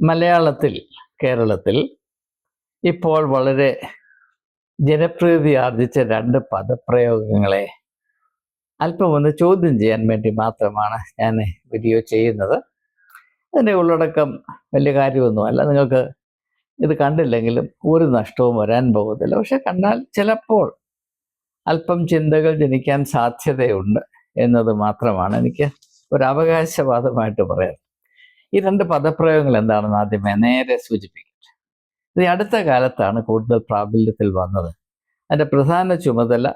മലയാളത്തിൽ കേരളത്തിൽ ഇപ്പോൾ വളരെ ജനപ്രീതി ആർജിച്ച രണ്ട് പദപ്രയോഗങ്ങളെ അല്പം ഒന്ന് ചോദ്യം ചെയ്യാൻ വേണ്ടി മാത്രമാണ് ഞാൻ വീഡിയോ ചെയ്യുന്നത്. അതിന്റെ ഉള്ളടക്കം വലിയ കാര്യമൊന്നുമല്ല നിങ്ങൾക്ക് ഇത് കണ്ടില്ലെങ്കിലും ഒരു നഷ്ടവും വരാൻ പോകുന്നില്ല. പക്ഷെ കണ്ടാൽ ചിലപ്പോൾ അല്പം ചിന്തകൾ ജനിക്കാൻ സാധ്യതയുണ്ട് എന്നത് മാത്രമാണ് എനിക്ക് ഒരു അവകാശവാദമായിട്ട് പറയാം ഈ രണ്ട് പദപ്രയോഗങ്ങൾ എന്താണെന്ന് ആദ്യമേ നേരെ സൂചിപ്പിക്കട്ടെ. ഇത് അടുത്ത കാലത്താണ് കൂടുതൽ പ്രാബല്യത്തിൽ വന്നത്. അതിന്റെ പ്രധാന ചുമതല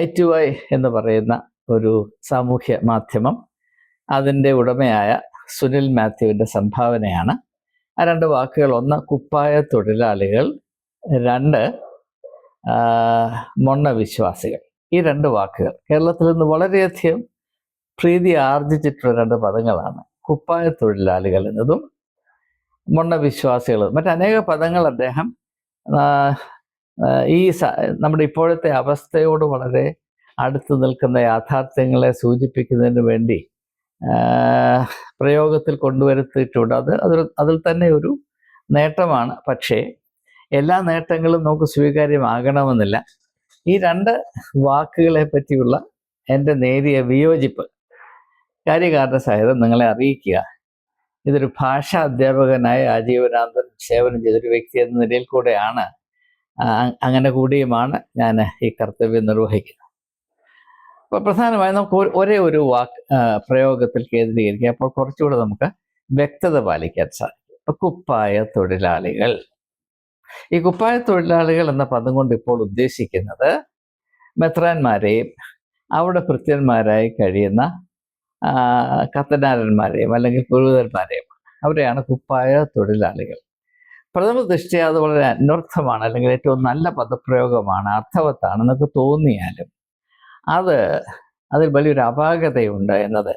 ഐ ടു ഐ എന്ന് പറയുന്ന ഒരു സാമൂഹ്യ മാധ്യമം അതിന്റെ ഉടമയായ സുനിൽ മാത്യുവിന്റെ സംഭാവനയാണ്. ആ രണ്ട് വാക്കുകൾ ഒന്ന് കുപ്പായ തൊഴിലാളികൾ രണ്ട് മൊണ്ണ വിശ്വാസികൾ ഈ രണ്ട് വാക്കുകൾ കേരളത്തിൽ നിന്ന് വളരെയധികം പ്രീതി ആർജിച്ചിട്ടുള്ള രണ്ട് പദങ്ങളാണ്. കുപ്പായ തൊഴിലാളികൾ എന്നതും മുണ്ണവിശ്വാസികൾ മറ്റനേക പദങ്ങൾ അദ്ദേഹം ഈ നമ്മുടെ ഇപ്പോഴത്തെ അവസ്ഥയോട് വളരെ അടുത്ത് നിൽക്കുന്ന യാഥാർത്ഥ്യങ്ങളെ സൂചിപ്പിക്കുന്നതിന് വേണ്ടി പ്രയോഗത്തിൽ കൊണ്ടുവരുത്തിയിട്ടുണ്ട്. അത് അതിൽ അതിൽ തന്നെ ഒരു നേട്ടമാണ്. പക്ഷേ എല്ലാ നേട്ടങ്ങളും നമുക്ക് സ്വീകാര്യമാകണമെന്നില്ല. ഈ രണ്ട് വാക്കുകളെ പറ്റിയുള്ള എന്റെ നേരിയ വിയോജിപ്പ് കാര്യകാരണ സഹിതം നിങ്ങളെ അറിയിക്കുക. ഇതൊരു ഭാഷാ അധ്യാപകനായ ആജീവനാന്തൻ സേവനം ചെയ്തൊരു വ്യക്തി എന്ന നിലയിൽ കൂടെയാണ്. അങ്ങനെ കൂടിയുമാണ് ഞാൻ ഈ കർത്തവ്യം നിർവഹിക്കുന്നത്. അപ്പോൾ പ്രധാനമായും നമുക്ക് ഒരേ ഒരു വാക്ക് പ്രയോഗത്തിൽ കേന്ദ്രീകരിക്കുക അപ്പോൾ കുറച്ചുകൂടെ നമുക്ക് വ്യക്തത പാലിക്കാൻ സാധിക്കും. ഇപ്പൊ കുപ്പായ തൊഴിലാളികൾ. ഈ കുപ്പായ തൊഴിലാളികൾ എന്ന പദം കൊണ്ട് ഇപ്പോൾ ഉദ്ദേശിക്കുന്നത് മെത്രാന്മാരെയും അവിടെ ഭൃത്യന്മാരായി കഴിയുന്ന കത്തനാരന്മാരെയും അല്ലെങ്കിൽ പുരോഹിതന്മാരെയും. അവരെയാണ് കുപ്പായ തൊഴിലാളികൾ. പ്രഥമ ദൃഷ്ടിയ അത് വളരെ അന്വർത്ഥമാണ് അല്ലെങ്കിൽ ഏറ്റവും നല്ല പദപ്രയോഗമാണ് അർത്ഥവത്താണ് എന്നൊക്കെ തോന്നിയാലും അത് അതിൽ വലിയൊരു അപാകതയുണ്ട് എന്നത്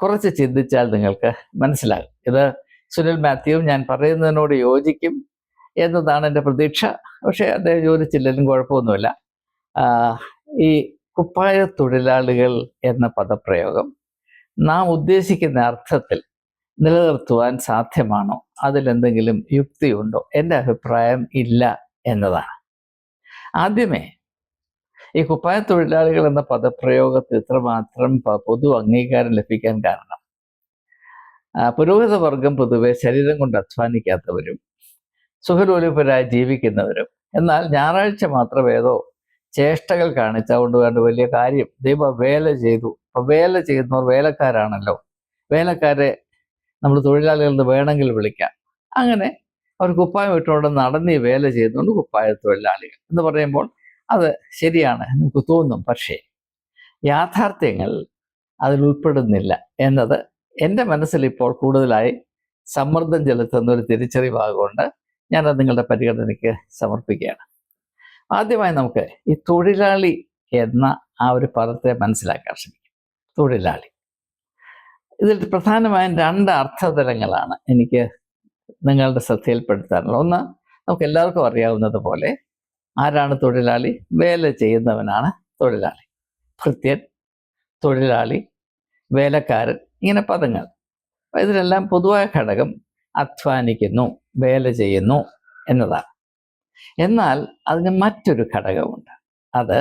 കുറച്ച് ചിന്തിച്ചാൽ നിങ്ങൾക്ക് മനസ്സിലാകും. ഇത് സുനിൽ മാത്യുവും ഞാൻ പറയുന്നതിനോട് യോജിക്കും എന്നതാണ് എന്റെ പ്രതീക്ഷ. പക്ഷേ അദ്ദേഹം യോജിച്ചില്ലെങ്കിലും കുഴപ്പമൊന്നുമില്ല. ഈ കുപ്പായ തൊഴിലാളികൾ എന്ന പദപ്രയോഗം നാം ഉദ്ദേശിക്കുന്ന അർത്ഥത്തിൽ നിലനിർത്തുവാൻ സാധ്യമാണോ? അതിലെന്തെങ്കിലും യുക്തിയുണ്ടോ? എന്റെ അഭിപ്രായം ഇല്ല എന്നതാണ്. ആദ്യമേ ഈ കുപ്പായ തൊഴിലാളികൾ എന്ന പദപ്രയോഗത്തിൽ ഇത്രമാത്രം പൊതു അംഗീകാരം ലഭിക്കാൻ കാരണം. പുരോഹിതവർഗം പുരോഹിത വർഗം പൊതുവെ ശരീരം കൊണ്ട് അധ്വാനിക്കാത്തവരും സുഖലോലുപരായി ജീവിക്കുന്നവരും എന്നാൽ ഞായറാഴ്ച മാത്രം ഏതോ ചേഷ്ടകൾ കാണിച്ച കൊണ്ട് വേണ്ട വലിയ കാര്യം ദൈവ വേല ചെയ്തു അപ്പൊ വേല ചെയ്യുന്നവർ വേലക്കാരാണല്ലോ. വേലക്കാരെ നമ്മൾ തൊഴിലാളികൾ നിന്ന് വേണമെങ്കിൽ വിളിക്കാം. അങ്ങനെ അവർ കുപ്പായം ഇട്ടുകൊണ്ട് നടന്ന് വേല ചെയ്യുന്നുണ്ട് കുപ്പായ തൊഴിലാളികൾ എന്ന് പറയുമ്പോൾ അത് ശരിയാണ് നമുക്ക് തോന്നും. പക്ഷേ യാഥാർത്ഥ്യങ്ങൾ അതിൽ ഉൾപ്പെടുന്നില്ല എന്നത് എന്റെ മനസ്സിൽ ഇപ്പോൾ കൂടുതലായി സമ്മർദ്ദം ചെലുത്തുന്ന ഒരു തിരിച്ചറിവാകൊണ്ട് ഞാനത് നിങ്ങളുടെ പരിഗണനയ്ക്ക് സമർപ്പിക്കുകയാണ്. ആദ്യമായി നമുക്ക് ഈ തൊഴിലാളി എന്ന ആ ഒരു പദത്തെ മനസ്സിലാക്കാൻ ശ്രമിക്കാം. തൊഴിലാളി. ഇതിൽ പ്രധാനമായും രണ്ട് അർത്ഥതലങ്ങളാണ് എനിക്ക് നിങ്ങളുടെ ശ്രദ്ധയിൽപ്പെടുത്താറുള്ളത് ഒന്ന് നമുക്ക് എല്ലാവർക്കും അറിയാവുന്നത് പോലെ ആരാണ് തൊഴിലാളി? വേല ചെയ്യുന്നവനാണ് തൊഴിലാളി. ഭൃത്യൻ തൊഴിലാളി വേലക്കാരൻ ഇങ്ങനെ പദങ്ങൾ. ഇതിലെല്ലാം പൊതുവായ ഘടകം അധ്വാനിക്കുന്നു വേല ചെയ്യുന്നു എന്നതാണ്. എന്നാൽ അതിന് മറ്റൊരു ഘടകമുണ്ട്. അത്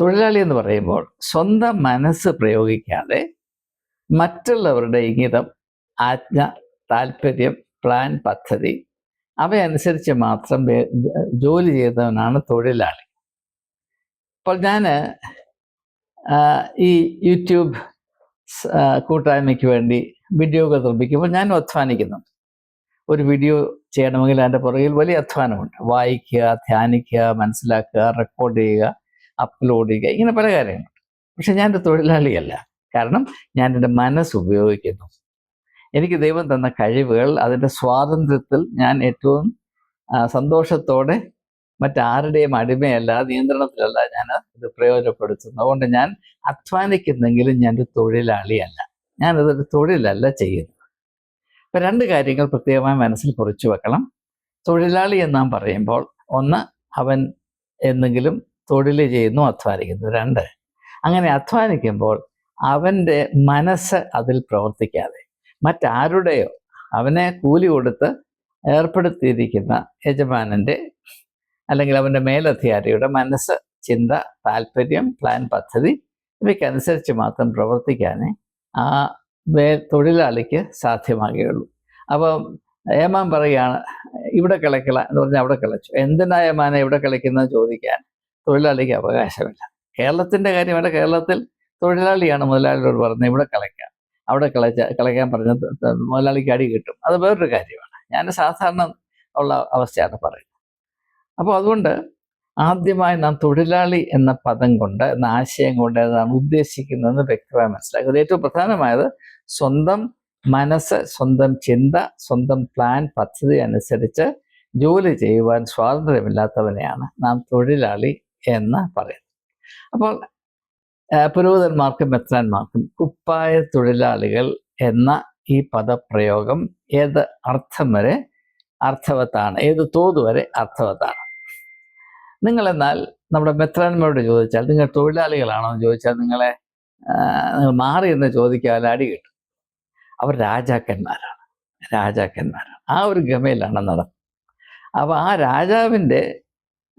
തൊഴിലാളി എന്ന് പറയുമ്പോൾ സ്വന്തം മനസ്സ് പ്രയോഗിക്കാതെ മറ്റുള്ളവരുടെ ഇംഗിതം ആജ്ഞ താല്പര്യം പ്ലാൻ പദ്ധതി അവയനുസരിച്ച് മാത്രം ജോലി ചെയ്തവനാണ് തൊഴിലാളി. അപ്പോൾ ഞാൻ ഈ യൂട്യൂബ് കൂട്ടായ്മയ്ക്ക് വേണ്ടി വീഡിയോകൾ നിർമ്മിക്കുമ്പോൾ ഞാനും അധ്വാനിക്കുന്നുണ്ട്. ഒരു വീഡിയോ ചെയ്യണമെങ്കിൽ അതിന്റെ പുറകിൽ വലിയ അധ്വാനമുണ്ട്. വായിക്കുക ധ്യാനിക്കുക മനസ്സിലാക്കുക റെക്കോർഡ് ചെയ്യുക. അപ്ലോഡ് ചെയ്യുക. ഇങ്ങനെ പല കാര്യങ്ങളുണ്ട്. പക്ഷെ ഞാൻ എന്റെ തൊഴിലാളിയല്ല. കാരണം ഞാൻ എന്റെ മനസ്സ് ഉപയോഗിക്കുന്നു. എനിക്ക് ദൈവം തന്ന കഴിവുകൾ അതിന്റെ സ്വാതന്ത്ര്യത്തിൽ ഞാൻ ഏറ്റവും സന്തോഷത്തോടെ മറ്റാരുടെയും അടിമയല്ല നിയന്ത്രണത്തിലല്ല ഞാൻ ഇത് പ്രയോജനപ്പെടുത്തുന്നു അതുകൊണ്ട് ഞാൻ അധ്വാനിക്കുന്നെങ്കിലും ഞാൻ ഒരു തൊഴിലാളിയല്ല. ഞാനതൊരു തൊഴിലല്ല ചെയ്യുന്നത്. അപ്പൊ രണ്ട് കാര്യങ്ങൾ പ്രത്യേകമായി മനസ്സിൽ കുറിച്ചു വെക്കണം. തൊഴിലാളി എന്ന് നാം പറയുമ്പോൾ ഒന്ന് അവൻ എന്തെങ്കിലും തൊഴിൽ ചെയ്യുന്നു അധ്വാനിക്കുന്നു. രണ്ട് അങ്ങനെ അധ്വാനിക്കുമ്പോൾ അവന്റെ മനസ്സ് അതിൽ പ്രവർത്തിക്കാതെ മറ്റാരുടെയോ അവനെ കൂലി കൊടുത്ത് ഏർപ്പെടുത്തിയിരിക്കുന്ന യജമാനന്റെ അല്ലെങ്കിൽ അവന്റെ മേലധികാരിയുടെ മനസ്സ് ചിന്ത താല്പര്യം പ്ലാൻ പദ്ധതി ഇവയ്ക്കനുസരിച്ച് മാത്രം പ്രവർത്തിക്കാനേ ആ വേ തൊഴിലാളിക്ക് സാധ്യമാകുകയുള്ളൂ. അപ്പം ഏമാൻ പറയുകയാണ് ഇവിടെ കിളയ്ക്കള എന്ന് പറഞ്ഞാൽ അവിടെ കിളച്ചു. എന്തിനാ ഏമാനെ ഇവിടെ കിളയ്ക്കുന്നത് ചോദിക്കാൻ തൊഴിലാളിക്ക് അവകാശമില്ല. കേരളത്തിന്റെ കാര്യമല്ല കേരളത്തിൽ തൊഴിലാളിയാണ് മുതലാളിയോട് പറഞ്ഞത് ഇവിടെ കളയ്ക്കാം അവിടെ കളച്ച കളയ്ക്കാൻ പറഞ്ഞ മുതലാളിക്ക് അടി കിട്ടും. അത് വേറൊരു കാര്യമാണ്. ഞാൻ സാധാരണ ഉള്ള അവസ്ഥയാണ് പറയുന്നത്. അപ്പോൾ അതുകൊണ്ട് ആദ്യമായി നാം തൊഴിലാളി എന്ന പദം കൊണ്ട് എന്ന ആശയം കൊണ്ട് നാം ഉദ്ദേശിക്കുന്നതെന്ന് വ്യക്തമായി മനസ്സിലാക്കുക. ഏറ്റവും പ്രധാനമായത് സ്വന്തം മനസ്സ് സ്വന്തം ചിന്ത സ്വന്തം പ്ലാൻ പദ്ധതി അനുസരിച്ച് ജോലി ചെയ്യുവാൻ സ്വാതന്ത്ര്യമില്ലാത്തവനെയാണ് നാം തൊഴിലാളി എന്ന് പറയുന്നത് അപ്പോൾ പുരോഹിതന്മാർക്കും മെത്രാന്മാർക്കും കുപ്പായ തൊഴിലാളികൾ എന്ന ഈ പദപ്രയോഗം ഏത് അർത്ഥം വരെ അർത്ഥവത്താണ്? ഏത് തോത് വരെ അർത്ഥവത്താണ്? നിങ്ങളെന്നാൽ നമ്മുടെ മെത്രാന്മാരോട് ചോദിച്ചാൽ നിങ്ങൾ തൊഴിലാളികളാണോ? എന്ന് ചോദിച്ചാൽ നിങ്ങളെ നിങ്ങൾ മാറി എന്ന് ചോദിക്കാൻ അടി കിട്ടും. അവർ രാജാക്കന്മാരാണ്. രാജാക്കന്മാരാണ്. ആ ഒരു ഗമയിലാണ് നടന്നത് അപ്പോൾ ആ രാജാവിന്റെ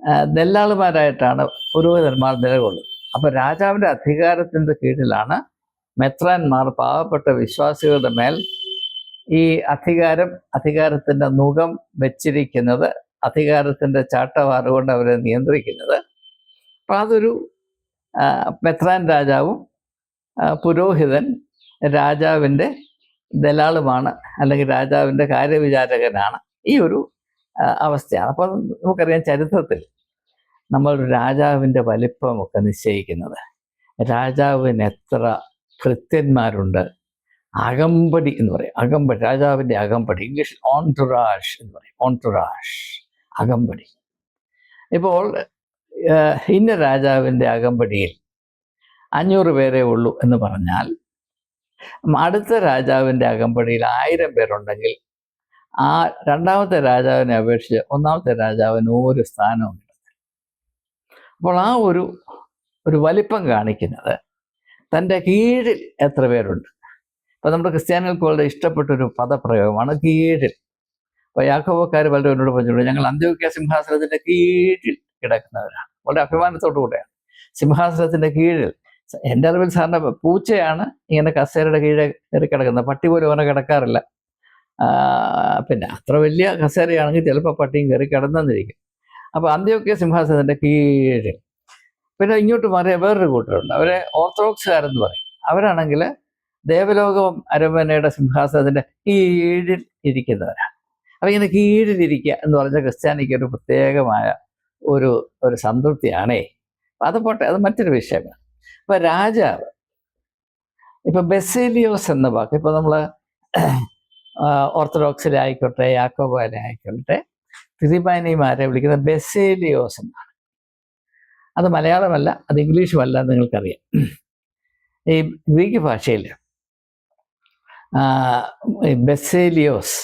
ആ, ദല്ലാളുമാരായിട്ടാണ് പുരോഹിതന്മാർ നിലകൊള്ളുന്നത്. അപ്പോൾ രാജാവിന്റെ അധികാരത്തിന്റെ കീഴിലാണ് മെത്രാന്മാർ പാവപ്പെട്ട വിശ്വാസികളുടെ മേൽ ഈ അധികാരം അധികാരത്തിന്റെ മുഖം വെച്ചിരിക്കുന്നത് അധികാരത്തിന്റെ ചാട്ടവാറ് കൊണ്ട് അവരെ നിയന്ത്രിക്കുന്നത്. അപ്പം അതൊരു മെത്രാൻ രാജാവും പുരോഹിതൻ രാജാവിന്റെ ദലാളുമാണ് അല്ലെങ്കിൽ രാജാവിന്റെ കാര്യവിചാരകനാണ്. ഈ ഒരു അവസ്ഥയാണ്. അപ്പോൾ നമുക്കറിയാം ചരിത്രത്തിൽ നമ്മൾ രാജാവിന്റെ വലിപ്പമൊക്കെ നിശ്ചയിക്കുന്നത്. രാജാവിന് എത്ര കൃത്യന്മാരുണ്ട്? അകമ്പടി എന്ന് പറയും. അകമ്പടി രാജാവിന്റെ അകമ്പടി. ഇംഗ്ലീഷിൽ ഓൺടുറാഷ് എന്ന് പറയും. ഓൺടുറാഷ് അകമ്പടി. ഇപ്പോൾ ഇന്ന രാജാവിന്റെ അകമ്പടിയിൽ അഞ്ഞൂറ് പേരേ ഉള്ളൂ എന്ന് പറഞ്ഞാൽ അടുത്ത രാജാവിന്റെ അകമ്പടിയിൽ ആയിരം പേരുണ്ടെങ്കിൽ ആ രണ്ടാമത്തെ രാജാവിനെ അപേക്ഷിച്ച് ഒന്നാമത്തെ രാജാവിന് ഒരു സ്ഥാനവും അപ്പോൾ ആ ഒരു ഒരു വലിപ്പം കാണിക്കുന്നത് തന്റെ കീഴിൽ എത്ര പേരുണ്ട്? അപ്പോൾ നമ്മുടെ ക്രിസ്ത്യാനികൾക്ക് വളരെ ഇഷ്ടപ്പെട്ട ഒരു പദപ്രയോഗമാണ് കീഴിൽ. അപ്പോൾ യാക്കോബക്കാർ പലരും എന്നോട് പറഞ്ഞിട്ടുണ്ട് ഞങ്ങൾ അന്ത്യോക്യ സിംഹാസനത്തിന്റെ കീഴിൽ കിടക്കുന്നവരാണ്. വളരെ അഭിമാനത്തോടു കൂടെയാണ്. സിംഹാസനത്തിന്റെ കീഴിൽ എന്റെ അറിവിൽ സാറിന്റെ പൂച്ചയാണ് ഇങ്ങനെ കസേരയുടെ കീഴെ കയറി കിടക്കുന്നത്. പട്ടി പോലും അവനെ കിടക്കാറില്ല. പിന്നെ അത്ര വലിയ കസേരയാണെങ്കിൽ ചിലപ്പോൾ പട്ടിയും കയറി കിടന്നെന്നിരിക്കും. അപ്പോൾ അന്ത്യോക്യ സിംഹാസനത്തിന്റെ കീഴിൽ. പിന്നെ ഇങ്ങോട്ട് മാറിയ വേറൊരു കൂട്ടരുണ്ട്. അവരെ ഓർത്തഡോക്സുകാരെന്ന് പറയും. അവരാണെങ്കിൽ ദേവലോകം അരമനയുടെ സിംഹാസനത്തിന്റെ കീഴിൽ ഇരിക്കുന്നവരാണ്. അപ്പം ഇങ്ങനെ കീഴിലിരിക്കുക എന്ന് പറഞ്ഞ ക്രിസ്ത്യാനിക്ക് ഒരു പ്രത്യേകമായ ഒരു ഒരു സംതൃപ്തിയാണേ. അത് പോട്ടെ അത് മറ്റൊരു വിഷയമാണ്. അപ്പം രാജാവ് ഇപ്പം ബെസേലിയോസ് എന്ന വാക്ക് ഇപ്പം നമ്മൾ ഓർത്തഡോക്സിലെ ആയിക്കോട്ടെ യാക്കോബാലെ ആയിക്കോട്ടെ തിരുമാനിമാരെ വിളിക്കുന്ന ബെസേലിയോസ് എന്നാണ്. അത് മലയാളമല്ല അത് ഇംഗ്ലീഷുമല്ല നിങ്ങൾക്കറിയാം. ഈ ഗ്രീക്ക് ഭാഷയിൽ ബെസേലിയോസ്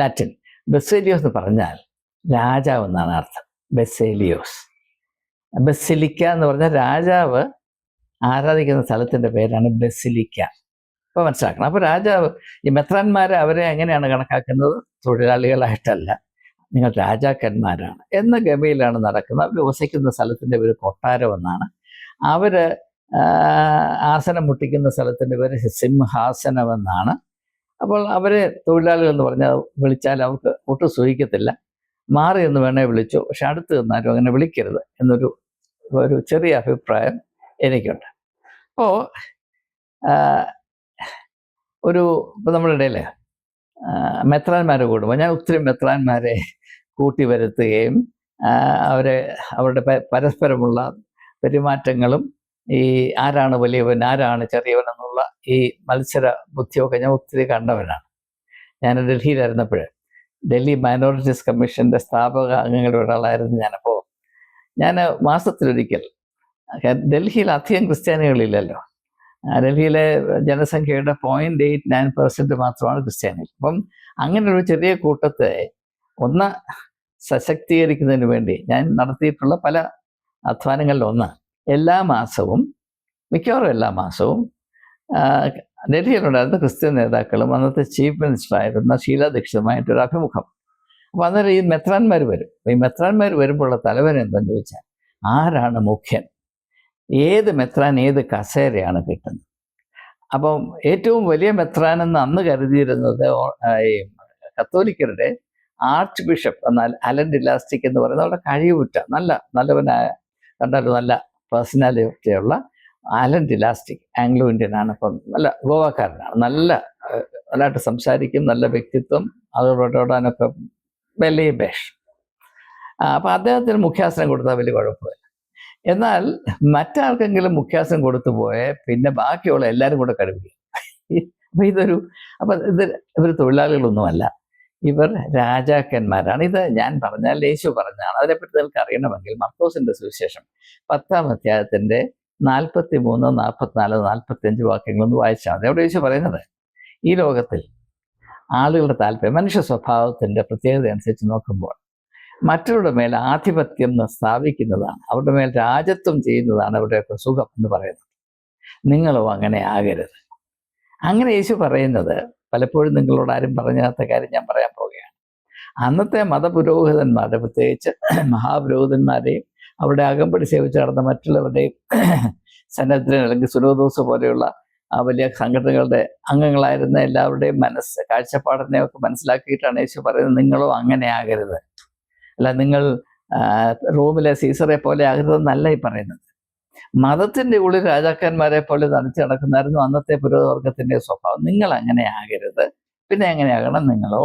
ലാറ്റിൻ ബെസേലിയോസ് എന്ന് പറഞ്ഞാൽ രാജാവ് എന്നാണ് അർത്ഥം ബെസേലിയോസ്. ബെസിലിക്ക എന്ന് പറഞ്ഞാൽ രാജാവ് ആരാധിക്കുന്ന സ്ഥലത്തിന്റെ പേരാണ് ബെസിലിക്ക. അപ്പോൾ മനസ്സിലാക്കണം. അപ്പോൾ രാജാവ് ഈ മെത്രാന്മാരെ അവരെ എങ്ങനെയാണ് കണക്കാക്കുന്നത്? തൊഴിലാളികളായിട്ടല്ല. നിങ്ങൾ രാജാക്കന്മാരാണ്. എന്ന ഗമയിലാണ് നടക്കുന്നത്. അവർ വസിക്കുന്ന സ്ഥലത്തിന്റെ പേര് കൊട്ടാരം എന്നാണ്. അവർ ആസനം മുട്ടിക്കുന്ന സ്ഥലത്തിന്റെ പേര് സിംഹാസനം എന്നാണ്. അപ്പോൾ അവരെ തൊഴിലാളികൾ എന്ന് പറഞ്ഞാൽ വിളിച്ചാൽ അവർക്ക് ഒട്ടും സൂഹിക്കത്തില്ല മാറി എന്ന് വേണേ വിളിച്ചു പക്ഷെ അടുത്ത് നിന്നാലും അങ്ങനെ വിളിക്കരുത് എന്നൊരു ഒരു ചെറിയ അഭിപ്രായം എനിക്കുണ്ട്. അപ്പോൾ ഒരു ഇപ്പം നമ്മുടെ ഇടയിൽ മെത്രാന്മാരെ കൂടുമ്പോൾ ഞാൻ ഒത്തിരി മെത്രാന്മാരെ കൂട്ടി വരുത്തുകയും അവരെ അവരുടെ പരസ്പരമുള്ള പെരുമാറ്റങ്ങളും ഈ ആരാണ് വലിയവൻ ആരാണ് ചെറിയവൻ എന്നുള്ള ഈ മത്സര ബുദ്ധിയൊക്കെ ഞാൻ ഒത്തിരി കണ്ടവനാണ്. ഞാൻ ഡൽഹിയിലായിരുന്നപ്പോൾ ഡൽഹി മൈനോറിറ്റീസ് കമ്മീഷന്റെ സ്ഥാപക അംഗങ്ങളുടെ ഒരാളായിരുന്നു ഞാനപ്പോൾ ഞാൻ മാസത്തിലൊരിക്കൽ ഡൽഹിയിൽ അധികം ക്രിസ്ത്യാനികളില്ലല്ലോ. ഡൽഹിയിലെ ജനസംഖ്യയുടെ പോയിന്റ് എയ്റ്റ് നയൻ പെർസെന്റ് മാത്രമാണ് ക്രിസ്ത്യാനികൾ. അപ്പം അങ്ങനെ ഒരു ചെറിയ കൂട്ടത്തെ ഒന്ന് സശക്തീകരിക്കുന്നതിന് വേണ്ടി ഞാൻ നടത്തിയിട്ടുള്ള പല അധ്വാനങ്ങളിൽ ഒന്ന് എല്ലാ മാസവും മിക്കവാറും എല്ലാ മാസവും ഡൽഹിയിലുണ്ടായിരുന്ന ക്രിസ്ത്യൻ നേതാക്കളും അന്നത്തെ ചീഫ് മിനിസ്റ്റർ ആയിരുന്ന ഷീല ദീക്ഷിതുമായിട്ടൊരു അഭിമുഖം. അപ്പം അന്നേരം ഈ മെത്രാന്മാർ വരും. ഈ മെത്രാന്മാർ വരുമ്പോഴുള്ള തലവൻ എന്താണെന്ന് ചോദിച്ചാൽ ആരാണ് മുഖ്യൻ? ഏത് മെത്രാൻ ഏത് കസേരയാണ് കിട്ടുന്നത്? അപ്പം ഏറ്റവും വലിയ മെത്രാൻ എന്ന് അന്ന് കരുതിയിരുന്നത് കത്തോലിക്കരുടെ ആർച്ച് ബിഷപ്പ് എന്നാൽ അലൻ ഡിലാസ്റ്റിക് എന്ന് പറയുന്നത് അവിടെ കഴിവുറ്റ നല്ല നല്ലവനായ കണ്ടാലും നല്ല പേഴ്സണാലിറ്റിയുള്ള Alan de Lastic Anglo Indian ആണ് അപ്പം നല്ല ഗോവാക്കാരനാണ്. നല്ല നല്ലതായിട്ട് സംസാരിക്കും നല്ല വ്യക്തിത്വം അതോടൊടാനൊക്കെ വലിയ ബേഷ് അപ്പം അദ്ദേഹത്തിന് മുഖ്യാസനം കൊടുത്താൽ വലിയ കുഴപ്പമില്ല. എന്നാൽ മറ്റാർക്കെങ്കിലും മുഖ്യാസനം കൊടുത്തു പോയേ പിന്നെ ബാക്കിയുള്ള എല്ലാവരും കൂടെ കഴിവില്ല അപ്പൊ ഇതൊരു അപ്പൊ ഇത് ഇവർ തൊഴിലാളികളൊന്നുമല്ല. ഇവർ രാജാക്കന്മാരാണ്. ഇത് ഞാൻ പറഞ്ഞാൽ യേശു പറഞ്ഞാണ്. അതിനെപ്പറ്റി നിങ്ങൾക്ക് അറിയണമെങ്കിൽ മർക്കോസിന്റെ സുവിശേഷം പത്താം അധ്യായത്തിന്റെ നാൽപ്പത്തി മൂന്ന് നാൽപ്പത്തിനാല് നാൽപ്പത്തി അഞ്ച് വാക്യങ്ങളൊന്ന് വായിച്ചാൽ മതി. അവിടെ യേശു പറയുന്നത് ഈ ലോകത്തിൽ ആളുകളുടെ താല്പര്യം മനുഷ്യ സ്വഭാവത്തിന്റെ പ്രത്യേകത അനുസരിച്ച് നോക്കുമ്പോൾ മറ്റവരുടെ മേൽ ആധിപത്യം സ്ഥാപിക്കുന്നതാണ്. അവരുടെ മേൽ രാജത്വം ചെയ്യുന്നതാണ് അവരുടെയൊക്കെ സുഖം എന്ന് പറയുന്നത്. നിങ്ങളും അങ്ങനെ ആകരുത്. അങ്ങനെ യേശു പറയുന്നത് പലപ്പോഴും നിങ്ങളോട് ആരും പറഞ്ഞാത്ത കാര്യം ഞാൻ പറയാൻ പോവുകയാണ്. അന്നത്തെ മതപുരോഹിതന്മാരുടെ പ്രത്യേകിച്ച് മഹാപുരോഹിതന്മാരെയും അവരുടെ അകമ്പടി സേവിച്ച് നടന്ന മറ്റുള്ളവരുടെയും സന്നദ്ധൻ അല്ലെങ്കിൽ സുരോദോസ് പോലെയുള്ള ആ വലിയ സംഘടനകളുടെ അംഗങ്ങളായിരുന്ന എല്ലാവരുടെയും മനസ്സ് കാഴ്ചപ്പാടിനെയൊക്കെ മനസ്സിലാക്കിയിട്ടാണ് യേശു പറയുന്നത്. നിങ്ങളും അങ്ങനെ ആകരുത്. അല്ല നിങ്ങൾ റോമിലെ സീസറെ പോലെ ആകരുതെന്നല്ല ഈ പറയുന്നത്. മതത്തിന്റെ ഉള്ളിൽ രാജാക്കന്മാരെ പോലെ നടിച്ചു നടക്കുന്നായിരുന്നു അന്നത്തെ പുരോഗവർഗത്തിന്റെ സ്വഭാവം. നിങ്ങൾ അങ്ങനെ ആകരുത്. പിന്നെ എങ്ങനെയാകണം നിങ്ങളോ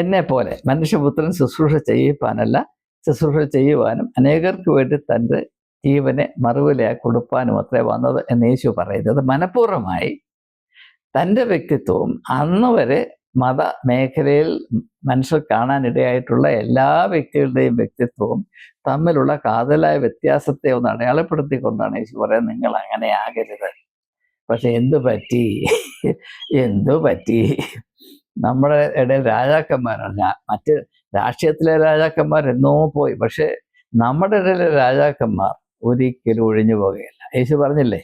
എന്നെ പോലെ. മനുഷ്യപുത്രൻ ശുശ്രൂഷ ചെയ്യിപ്പാനല്ല ശുശ്രൂഷ ചെയ്യുവാനും അനേകർക്ക് വേണ്ടി തന്റെ ജീവനെ മറുവിലയായി കൊടുപ്പാനും അത്രേ വന്നത് എന്ന് യേശു പറയുന്നത് മനഃപൂർവമായി തന്റെ വ്യക്തിത്വവും അന്ന് വരെ മത മേഖലയിൽ മനുഷ്യർ കാണാനിടയായിട്ടുള്ള എല്ലാ വ്യക്തികളുടെയും വ്യക്തിത്വവും തമ്മിലുള്ള കാതലായ വ്യത്യാസത്തെ ഒന്ന് അടയാളപ്പെടുത്തിക്കൊണ്ടാണ് യേശു പറയാൻ നിങ്ങൾ അങ്ങനെ ആകരുത്. പക്ഷെ എന്തു പറ്റി? എന്തു പറ്റി? നമ്മുടെ ഇടയിൽ രാജാക്കന്മാരാണ്. മറ്റ് രാഷ്ട്രീയത്തിലെ രാജാക്കന്മാർ എന്നോ പോയി. പക്ഷെ നമ്മുടെ ഇടയിലെ രാജാക്കന്മാർ ഒരിക്കലും ഒഴിഞ്ഞു പോകുകയില്ല യേശു പറഞ്ഞില്ലേ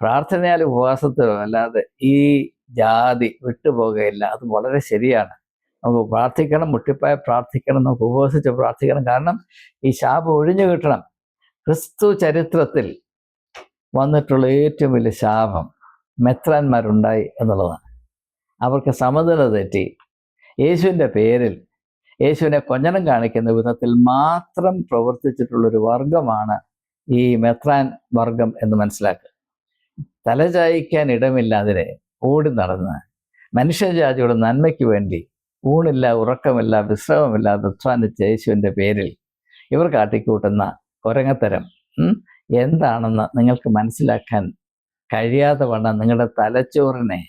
പ്രാർത്ഥനയാലും ഉപവാസത്തിലോ അല്ലാതെ ഈ ജാതി വിട്ടുപോകുകയില്ല അത് വളരെ ശരിയാണ്. നമുക്ക് പ്രാർത്ഥിക്കണം മുട്ടിപ്പായ പ്രാർത്ഥിക്കണം നമുക്ക് ഉപവസിച്ച് പ്രാർത്ഥിക്കണം. കാരണം ഈ ശാപം ഒഴിഞ്ഞു കിട്ടണം. ക്രിസ്തു ചരിത്രത്തിൽ വന്നിട്ടുള്ള ഏറ്റവും വലിയ ശാപം മെത്രാന്മാരുണ്ടായി എന്നുള്ളതാണ്. അവർക്ക് സമനില തെറ്റി. യേശുവിന്റെ പേരിൽ യേശുവിനെ കൊഞ്ഞനം കാണിക്കുന്ന വിധത്തിൽ മാത്രം പ്രവർത്തിച്ചിട്ടുള്ളൊരു വർഗമാണ് ഈ മെത്രാൻ വർഗം എന്ന് മനസ്സിലാക്കുക. തലചായ്ക്കാൻ ഇടമില്ലാതിരെ ഓടി നടന്ന് മനുഷ്യജാതിയുടെ നന്മയ്ക്ക് വേണ്ടി ഊണില്ല ഉറക്കമില്ല വിശ്രമമില്ല അധ്വാനിച്ച യേശുവിന്റെ പേരിൽ ഇവർ കാട്ടിക്കൂട്ടുന്ന കൊരങ്ങത്തരം എന്താണെന്ന് നിങ്ങൾക്ക് മനസ്സിലാക്കാൻ കഴിയാതെ വണ്ണം നിങ്ങളുടെ തലച്ചോറിനെ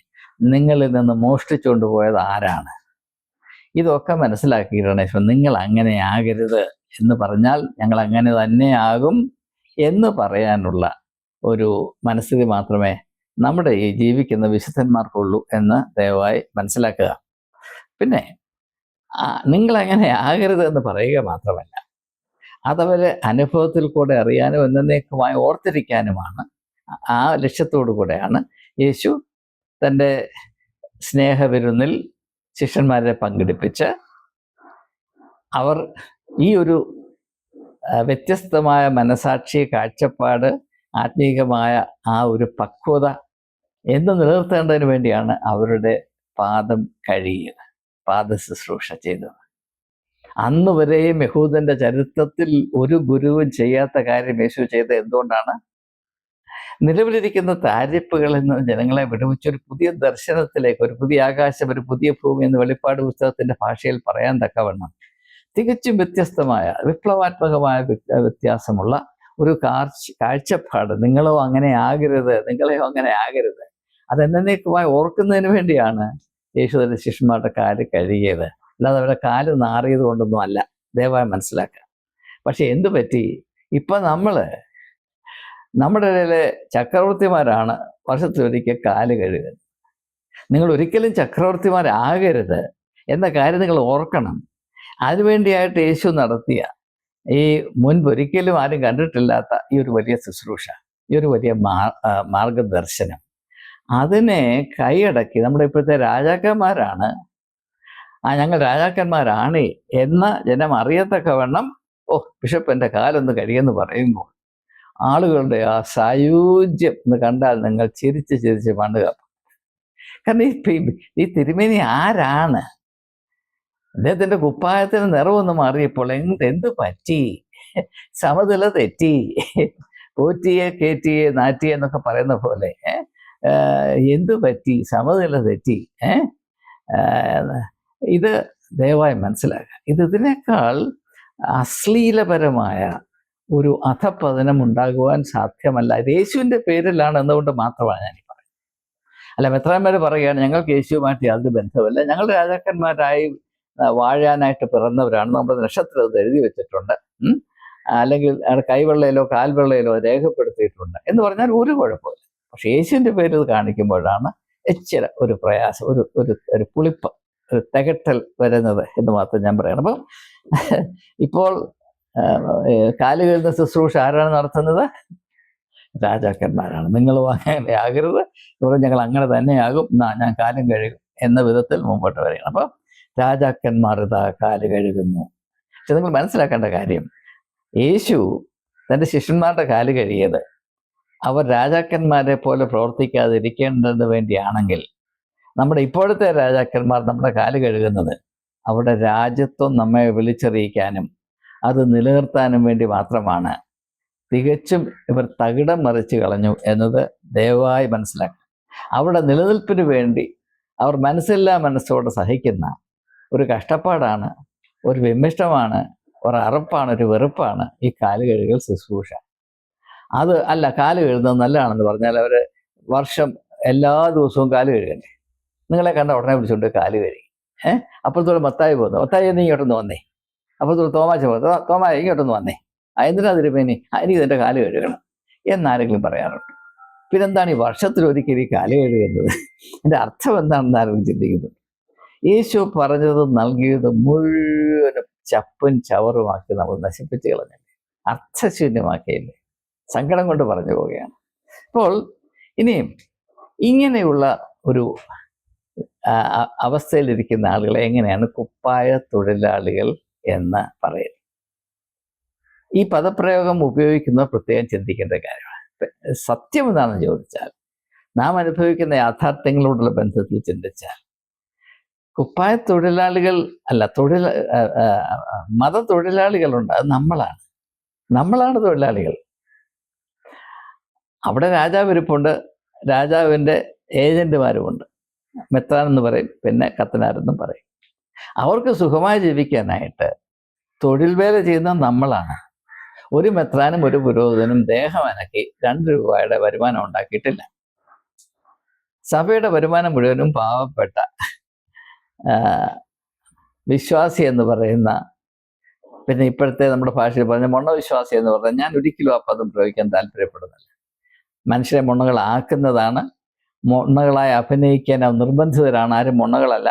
നിങ്ങളിൽ നിന്ന് മോഷ്ടിച്ചുകൊണ്ട് പോയത് ആരാണ്? ഇതൊക്കെ മനസ്സിലാക്കിയിട്ടാണ് യേശു നിങ്ങൾ അങ്ങനെ ആകരുത് എന്ന് പറഞ്ഞാൽ ഞങ്ങൾ അങ്ങനെ തന്നെ ആകും എന്ന് പറയാനുള്ള ഒരു മനസ്ഥിതി മാത്രമേ നമ്മുടെ ഈ ജീവിക്കുന്ന വിശുദ്ധന്മാർക്കുള്ളൂ എന്ന് ദയവായി മനസ്സിലാക്കുക. പിന്നെ നിങ്ങൾ അങ്ങനെ ആകരുത് എന്ന് പറയുക മാത്രമല്ല അതവരെ അനുഭവത്തിൽ കൂടെ അറിയാനും എന്നേക്കുമായി ഓർത്തിരിക്കാനുമാണ് ആ ലക്ഷ്യത്തോടു കൂടെയാണ് യേശു തന്റെ സ്നേഹവിരുന്നിൽ ശിഷ്യന്മാരെ പങ്കെടുപ്പിച്ച് അവർ ഈ ഒരു വ്യത്യസ്തമായ മനസാക്ഷി കാഴ്ചപ്പാട് ആത്മീകമായ ആ ഒരു പക്വത എന്ന് നിലനിർത്തേണ്ടതിന് വേണ്ടിയാണ് അവരുടെ പാദം കഴുകിയത് പാദ ശുശ്രൂഷ ചെയ്തത്. അന്ന് വരെയും യഹൂദന്റെ ചരിത്രത്തിൽ ഒരു ഗുരുവും ചെയ്യാത്ത കാര്യം യേശു ചെയ്തത് എന്തുകൊണ്ടാണ്? നിലവിലിരിക്കുന്ന താരിപ്പുകളിൽ നിന്ന് ജനങ്ങളെ വിടുവിച്ച് ഒരു പുതിയ ദർശനത്തിലേക്ക് ഒരു പുതിയ ആകാശം ഒരു പുതിയ ഭൂമി എന്ന് വെളിപ്പാട് പുസ്തകത്തിന്റെ ഭാഷയിൽ പറയാൻ തക്കവണ്ണം തികച്ചും വ്യത്യസ്തമായ വിപ്ലവാത്മകമായ വ്യ- വ്യത്യാസമുള്ള ഒരു കാഴ്ച കാഴ്ചപ്പാട്. നിങ്ങളോ അങ്ങനെ ആകരുത് നിങ്ങളെയോ അങ്ങനെ ആകരുത്. അതെന്നേക്കുമായി ഓർക്കുന്നതിന് വേണ്ടിയാണ് യേശുദന്റെ ശിഷ്യന്മാരുടെ കാൽ കഴുകിയത്. അല്ലാതെ അവരുടെ കാൽ നാറിയത് കൊണ്ടൊന്നും അല്ല. ദയവായി മനസ്സിലാക്കുക. പക്ഷെ എന്തു പറ്റി? ഇപ്പൊ നമ്മൾ നമ്മുടെ ഇടയിലെ ചക്രവർത്തിമാരാണ് വർഷത്തിലൊരിക്കൽ കാൽ കഴുകുന്നത്. നിങ്ങൾ ഒരിക്കലും ചക്രവർത്തിമാരാകരുത് എന്ന കാര്യം നിങ്ങൾ ഓർക്കണം. അതിനുവേണ്ടിയായിട്ട് യേശു നടത്തിയ ഈ മുൻപൊരിക്കലും ആരും കണ്ടിട്ടില്ലാത്ത ഈ ഒരു വലിയ ശുശ്രൂഷ ഈ ഒരു വലിയ മാർ മാർഗദർശനം അതിനെ കൈയടക്കി നമ്മുടെ ഇപ്പോഴത്തെ രാജാക്കന്മാരാണ്. ആ ഞങ്ങൾ രാജാക്കന്മാരാണ് എന്ന ജനം അറിയത്തക്കവണ്ണം ഓ ബിഷപ്പ് എന്റെ കാലൊന്ന് കഴിയെന്ന് പറയുമ്പോൾ ആളുകളുടെ ആ സായൂജ്യം എന്ന് കണ്ടാൽ നിങ്ങൾ ചിരിച്ച് ചിരിച്ച് പണ്ടുക കാരണം ഈ ഈ തിരുമേനി ആരാണ്? അദ്ദേഹത്തിന്റെ കുപ്പായത്തിന് നിറവൊന്ന് മാറിയപ്പോൾ എന്ത് എന്ത് പറ്റി? സമനില തെറ്റി. പോറ്റിയെ കേറ്റിയെ നാറ്റിയെ എന്നൊക്കെ പറയുന്ന പോലെ ഏ? എന്ത് പറ്റി? സമനില തെറ്റി? ഇത് ദയവായി മനസ്സിലാക്കുക. ഇത് ഇതിനേക്കാൾ അശ്ലീലപരമായ ഒരു അധപതനം ഉണ്ടാകുവാൻ സാധ്യമല്ല. യേശുവിന്റെ പേരിലാണ് എന്നുകൊണ്ട് മാത്രമാണ് ഞാൻ പറയുന്നത്. അല്ല മെത്രാന്മാർ പറയുകയാണ് ഞങ്ങൾക്ക് യേശുവുമായിട്ട് യാതൊരു ബന്ധമില്ല ഞങ്ങൾ രാജാക്കന്മാരായി വാഴാനായിട്ട് പിറന്നവരാണ് നമ്മൾ നക്ഷത്രം അത് എഴുതി വെച്ചിട്ടുണ്ട്. അല്ലെങ്കിൽ കൈവെള്ളയിലോ കാൽവെള്ളയിലോ രേഖപ്പെടുത്തിയിട്ടുണ്ട്. എന്ന് പറഞ്ഞാൽ ഒരു കുഴപ്പമില്ല പക്ഷെ യേശുവിന്റെ പേരിൽ കാണിക്കുമ്പോഴാണ് ഇച്ചിര ഒരു പ്രയാസം ഒരു ഒരു ഒരു പുളിപ്പ് ഒരു തികട്ടൽ വരുന്നത് എന്ന് മാത്രം ഞാൻ പറയണം. അപ്പം ഇപ്പോൾ കാലു ഏ, കാൽ കഴുകുന്ന ശുശ്രൂഷ ആരാണ് നടത്തുന്നത്? രാജാക്കന്മാരാണ്. നിങ്ങളും അങ്ങനെ ആകരുത്. ഇവിടെ ഞങ്ങൾ അങ്ങനെ തന്നെയാകും. എന്നാ ഞാൻ കാലം കഴുകും എന്ന വിധത്തിൽ മുമ്പോട്ട് വരികയാണ്. അപ്പം രാജാക്കന്മാർ ഇതാ കാൽ കഴുകുന്നു. പക്ഷെ നിങ്ങൾ മനസ്സിലാക്കേണ്ട കാര്യം യേശു തന്റെ ശിഷ്യന്മാരുടെ കാൽ കഴിയത് അവർ രാജാക്കന്മാരെ പോലെ പ്രവർത്തിക്കാതിരിക്കേണ്ടതിന് വേണ്ടിയാണെങ്കിൽ നമ്മുടെ ഇപ്പോഴത്തെ രാജാക്കന്മാർ നമ്മുടെ കാൽ കഴുകുന്നത് അവിടെ രാജ്യത്വം നമ്മെ വിളിച്ചറിയിക്കാനും അത് നിലനിർത്താനും വേണ്ടി മാത്രമാണ്. തികച്ചും ഇവർ തകിടം മറിച്ച് കളഞ്ഞു എന്നത് ദയവായി മനസ്സിലാക്കുക. അവരുടെ നിലനിൽപ്പിന് വേണ്ടി അവർ മനസ്സില്ലാ മനസ്സോടെ സഹിക്കുന്ന ഒരു കഷ്ടപ്പാടാണ് ഒരു വിമിഷ്ടമാണ് ഒരു അറപ്പാണ് ഒരു വെറുപ്പാണ് ഈ കാലുകഴുകൽ ശുശ്രൂഷ. അത് അല്ല കാൽ കഴുകുന്നത് നല്ലതാണെന്ന് പറഞ്ഞാൽ അവർ വർഷം എല്ലാ ദിവസവും കാൽ കഴുകണ്ടേ. നിങ്ങളെ കണ്ട ഉടനെ വിളിച്ചുകൊണ്ട് കാൽ കഴുകി. ഏഹ് അപ്പുറത്തോടെ മത്തായി പോകുന്നു. മത്തായി നീ ഇങ്ങോട്ടൊന്ന് വന്നേ. അപ്പുറത്തോടെ തോമാച്ച പോകുന്നു. തോമാ ഇങ്ങോട്ടൊന്ന് വന്നേ. എന്തിനാ ആ, എനിക്ക് ഇതിന്റെ കാൽ കഴുകണം. എന്നാരെങ്കിലും പറയാറുണ്ട്. പിന്നെന്താണ് ഈ വർഷത്തിൽ ഒരിക്കലും ഈ കാൽ കഴുകുന്നത്? എന്റെ അർത്ഥം എന്താണെന്ന് ആരെങ്കിലും ചിന്തിക്കുന്നു യേശു പറഞ്ഞത് നൽകിയത് മുഴുവനും ചപ്പും ചവറുമാക്കി നമ്മൾ നശിപ്പിച്ച് കളഞ്ഞില്ലേ? അർത്ഥശൂന്യമാക്കിയില്ലേ? സങ്കടം കൊണ്ട് പറഞ്ഞു പോവുകയാണ്. അപ്പോൾ ഇനിയും ഇങ്ങനെയുള്ള ഒരു അവസ്ഥയിലിരിക്കുന്ന ആളുകളെ എങ്ങനെയാണ് കുപ്പായ തൊഴിലാളികൾ എന്ന് പറയുന്നത് ഈ പദപ്രയോഗം ഉപയോഗിക്കുന്ന പ്രത്യേകം ചിന്തിക്കേണ്ട കാര്യമാണ്. സത്യം എന്താണെന്ന് ചോദിച്ചാൽ നാം അനുഭവിക്കുന്ന യാഥാർത്ഥ്യങ്ങളോടുള്ള ബന്ധത്തിൽ ചിന്തിച്ചാൽ കുപ്പായ തൊഴിലാളികൾ അല്ല തൊഴിൽ മത തൊഴിലാളികളുണ്ട്. അത് നമ്മളാണ്. നമ്മളാണ് തൊഴിലാളികൾ. അവിടെ രാജാവ് ഇരിപ്പുണ്ട്. രാജാവിന്റെ മെത്രാൻ എന്ന് പറയും. പിന്നെ കത്തനാരെന്നും പറയും. അവർക്ക് സുഖമായി ജീവിക്കാനായിട്ട് തൊഴിൽ വേല ചെയ്യുന്ന നമ്മളാണ്. ഒരു മെത്രാനും ഒരു പുരോഹിതനും ദേഹം അനക്കി രണ്ട് രൂപയുടെ വരുമാനം ഉണ്ടാക്കിയിട്ടില്ല. സഭയുടെ വരുമാനം മുഴുവനും പാവപ്പെട്ട വിശ്വാസി എന്ന് പറയുന്ന പിന്നെ ഇപ്പോഴത്തെ നമ്മുടെ ഭാഷയിൽ പറഞ്ഞ മൊണ്ണവിശ്വാസി എന്ന് പറഞ്ഞാൽ ഞാൻ ഒരിക്കലും ആ പദം പ്രയോഗിക്കാൻ താല്പര്യപ്പെടുന്നില്ല. മനുഷ്യരെ മൊണ്ണകളാക്കുന്നതാണ്. മൊണ്ണകളായി അഭിനയിക്കാൻ നിർബന്ധിതരാണ്. ആരും മൊണ്ണകളല്ല.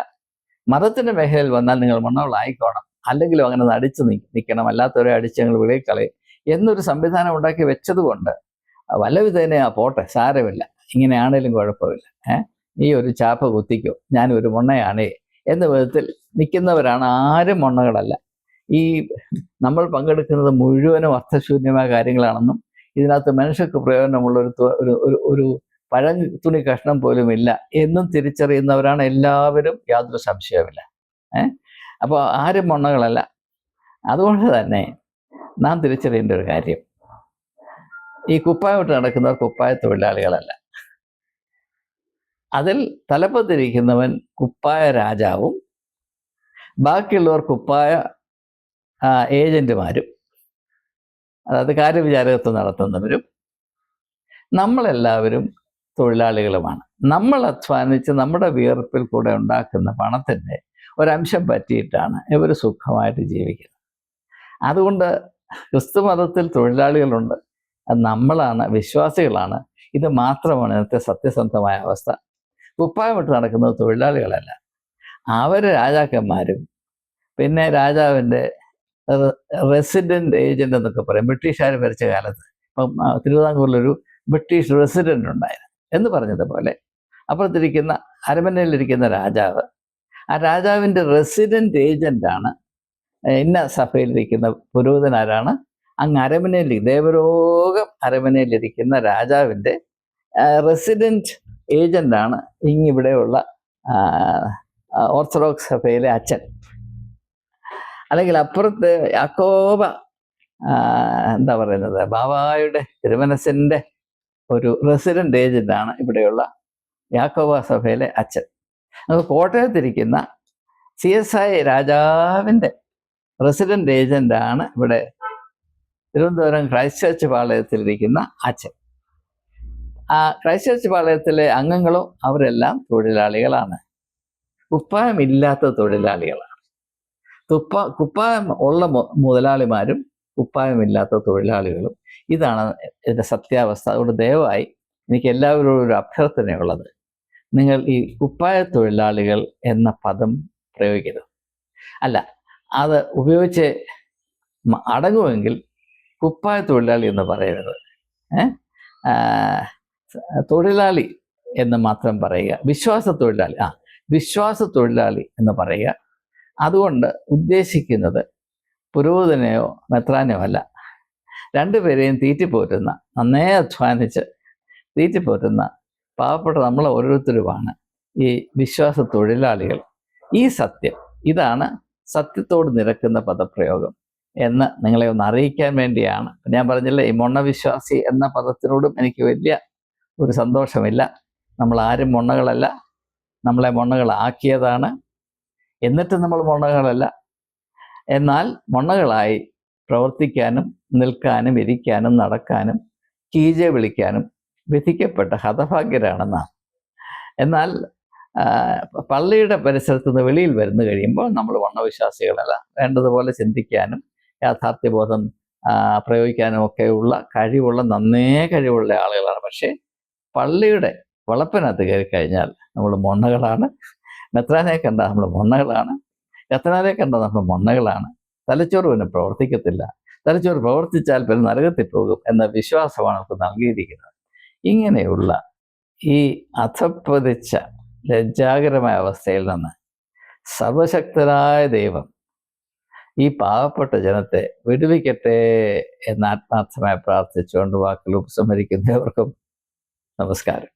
മതത്തിന്റെ മേഖലയിൽ വന്നാൽ നിങ്ങൾ മൊണ്ണകളായിക്കോണം. അല്ലെങ്കിലും അങ്ങനെ അടിച്ചു നിൽക്കണം അല്ലാത്തവരെ അടിച്ച് ഞങ്ങൾ വെളിയിൽ എന്നൊരു സംവിധാനം ഉണ്ടാക്കി വെച്ചതുകൊണ്ട് വല്ലവിധേനെ ആ പോട്ടെ സാരമില്ല. ഇങ്ങനെയാണേലും കുഴപ്പമില്ല. ഏഹ് നീ ഒരു ചാപ്പ കുത്തിക്കോ. ഞാനൊരു മൊണ്ണയാണേ എന്ന വിധത്തിൽ നിൽക്കുന്നവരാണ് ആരും മൊണ്ണകളല്ല. ഈ നമ്മൾ പങ്കെടുക്കുന്നത് മുഴുവനും അർത്ഥശൂന്യമായ കാര്യങ്ങളാണെന്നും ഇതിനകത്ത് മനുഷ്യർക്ക് പ്രയോജനമുള്ള ഒരു ഒരു ഒരു പഴഞ്ഞ പഴം തുണി കഷ്ണം പോലും ഇല്ല. എന്നും തിരിച്ചറിയുന്നവരാണ് എല്ലാവരും യാതൊരു സംശയവുമില്ല. ഏഹ് അപ്പോൾ ആരും മണ്ണകളല്ല. അതുകൊണ്ട് തന്നെ നാം തിരിച്ചറിയേണ്ട ഒരു കാര്യം. ഈ കുപ്പായമിട്ട് നടക്കുന്നവർ കുപ്പായ തൊഴിലാളികളല്ല. അതിൽ തലപ്പത്തിരിക്കുന്നവൻ കുപ്പായ രാജാവും ബാക്കിയുള്ളവർ കുപ്പായ ഏജന്റുമാരും. അതായത് കാര്യവിചാരകത്വം നടത്തുന്നവരും നമ്മളെല്ലാവരും തൊഴിലാളികളുമാണ്. നമ്മൾ അധ്വാനിച്ച് നമ്മുടെ വിയർപ്പിൽ കൂടെ ഉണ്ടാക്കുന്ന പണത്തിന്റെ ഒരംശം പറ്റിയിട്ടാണ് ഇവർ സുഖമായിട്ട് ജീവിക്കുന്നത്. അതുകൊണ്ട് ക്രിസ്തു മതത്തിൽ തൊഴിലാളികളുണ്ട്. നമ്മളാണ് വിശ്വാസികളാണ്. ഇത് മാത്രമാണ് ഇന്നത്തെ സത്യസന്ധമായ അവസ്ഥ. കുപ്പായമിട്ട് നടക്കുന്നത് തൊഴിലാളികളല്ല. അവർ രാജാക്കന്മാരും പിന്നെ രാജാവിന്റെ റെസിഡന്റ് ഏജന്റ് എന്നൊക്കെ പറയും. ബ്രിട്ടീഷുകാർ ഭരിച്ച കാലത്ത് ഇപ്പം തിരുവിതാംകൂറിലൊരു ബ്രിട്ടീഷ് റെസിഡന്റ് ഉണ്ടായിരുന്നു എന്ന് പറഞ്ഞതുപോലെ അപ്പുറത്തിരിക്കുന്ന അരമനയിലിരിക്കുന്ന രാജാവ് ആ രാജാവിന്റെ റെസിഡന്റ് ഏജന്റാണ് ഇന്ന സഭയിലിരിക്കുന്ന പുരോഹിതനാരാണ്. അങ്ങ് അരമനയിൽ ദേവരോഗം അരമനയിലിരിക്കുന്ന രാജാവിന്റെ റെസിഡന്റ് ഏജന്റാണ് ഇങ്ങിവിടെയുള്ള ഓർത്തഡോക്സ് സഭയിലെ അച്ഛൻ. അല്ലെങ്കിൽ അപ്പുറത്ത് യാക്കോബ എന്താ പറയുന്നത് ബാബായുടെ തിരുമനസിന്റെ ഒരു റെസിഡന്റ് ഏജന്റാണ് ഇവിടെയുള്ള യാക്കോബ സഭയിലെ അച്ഛൻ. അത് കോട്ടയത്തിരിക്കുന്ന സി എസ് ഐ രാജാവിന്റെ റെസിഡന്റ് ഏജന്റാണ് ഇവിടെ തിരുവനന്തപുരം ക്രൈസ്റ്റ് ചർച്ച് പാളയത്തിലിരിക്കുന്ന അച്ഛൻ. ആ ക്രൈസ്റ്റ് ചർച്ച് പാളയത്തിലെ അംഗങ്ങളും അവരെല്ലാം തൊഴിലാളികളാണ്. ഉപ്പായമില്ലാത്ത തൊഴിലാളികളാണ്. തുപ്പ കുപ്പായം ഉള്ള മുതലാളിമാരും കുപ്പായമില്ലാത്ത തൊഴിലാളികളും. ഇതാണ് ഇതിന്റെ സത്യാവസ്ഥ. അതുകൊണ്ട് ദയവായി എനിക്ക് എല്ലാവരോടും ഒരു അഭ്യർത്ഥനയുള്ളത് നിങ്ങൾ ഈ കുപ്പായ തൊഴിലാളികൾ എന്ന പദം പ്രയോഗിക്കരുത്. അല്ല അത് ഉപയോഗിച്ച് അടങ്ങുമെങ്കിൽ കുപ്പായ തൊഴിലാളി എന്ന് പറയരുത്. തൊഴിലാളി എന്ന് മാത്രം പറയുക. വിശ്വാസ തൊഴിലാളി ആ വിശ്വാസ തൊഴിലാളി എന്ന് പറയുക. അതുകൊണ്ട് ഉദ്ദേശിക്കുന്നത് പുരോഹിതനെയോ മെത്രാനെയോ അല്ല. രണ്ടുപേരെയും തീറ്റിപ്പോറ്റുന്ന നന്നേ അധ്വാനിച്ച് തീറ്റിപ്പോറ്റുന്ന പാവപ്പെട്ട നമ്മൾ ഓരോരുത്തരുമാണ് ഈ വിശ്വാസ തൊഴിലാളികൾ. ഈ സത്യം ഇതാണ് സത്യത്തോട് നിരക്കുന്ന പദപ്രയോഗം എന്ന് നിങ്ങളെ ഒന്ന് അറിയിക്കാൻ വേണ്ടിയാണ്. ഞാൻ പറഞ്ഞില്ലേ ഈ മൊണ്ണവിശ്വാസി എന്ന പദത്തിനോടും എനിക്ക് വലിയ ഒരു സന്തോഷമില്ല. നമ്മൾ ആരും മൊണ്ണകളല്ല. നമ്മളെ മൊണ്ണകളാക്കിയതാണ് എന്നിട്ട് നമ്മൾ മൊണ്ണകളല്ല. എന്നാൽ മൊണ്ണകളായി പ്രവർത്തിക്കാനും നിൽക്കാനും ഇരിക്കാനും നടക്കാനും കീജ വിളിക്കാനും വിധിക്കപ്പെട്ട ഹതഭാഗ്യരാണെന്നാണ്. എന്നാൽ പള്ളിയുടെ പരിസരത്ത് നിന്ന് വെളിയിൽ വരുന്നു കഴിയുമ്പോൾ നമ്മൾ വണ്ണവിശ്വാസികളല്ല വേണ്ടതുപോലെ ചിന്തിക്കാനും യാഥാർത്ഥ്യബോധം പ്രയോഗിക്കാനും ഒക്കെയുള്ള കഴിവുള്ള നന്നേ കഴിവുള്ള ആളുകളാണ്. പക്ഷേ പള്ളിയുടെ വളപ്പിനകത്ത് കയറി കഴിഞ്ഞാൽ നമ്മൾ മൊണ്ണകളാണ്. മെത്രാനെ കണ്ട നമ്മൾ മൊണ്ണകളാണ് എത്രാനെ കണ്ട നമ്മൾ മൊണ്ണകളാണ് തലച്ചോറ് പിന്നെ പ്രവർത്തിക്കത്തില്ല. തലച്ചോറ് പ്രവർത്തിച്ചാൽ പിന്നെ നരകത്തിൽ പോകും എന്ന വിശ്വാസമാണ് നമുക്ക് നൽകിയിരിക്കുന്നത്. ഇങ്ങനെയുള്ള ഈ അധപ്പതിച്ച ലജ്ജാകരമായ അവസ്ഥയിൽ നിന്ന് സർവശക്തനായ ദൈവം ഈ പാവപ്പെട്ട ജനത്തെ വിടുവിക്കട്ടെ എന്ന് ആത്മാർത്ഥമായി പ്രാർത്ഥിച്ചുകൊണ്ട് വാക്കിൽ ഉപസംഹരിക്കുന്നവർക്കും നമസ്കാരം.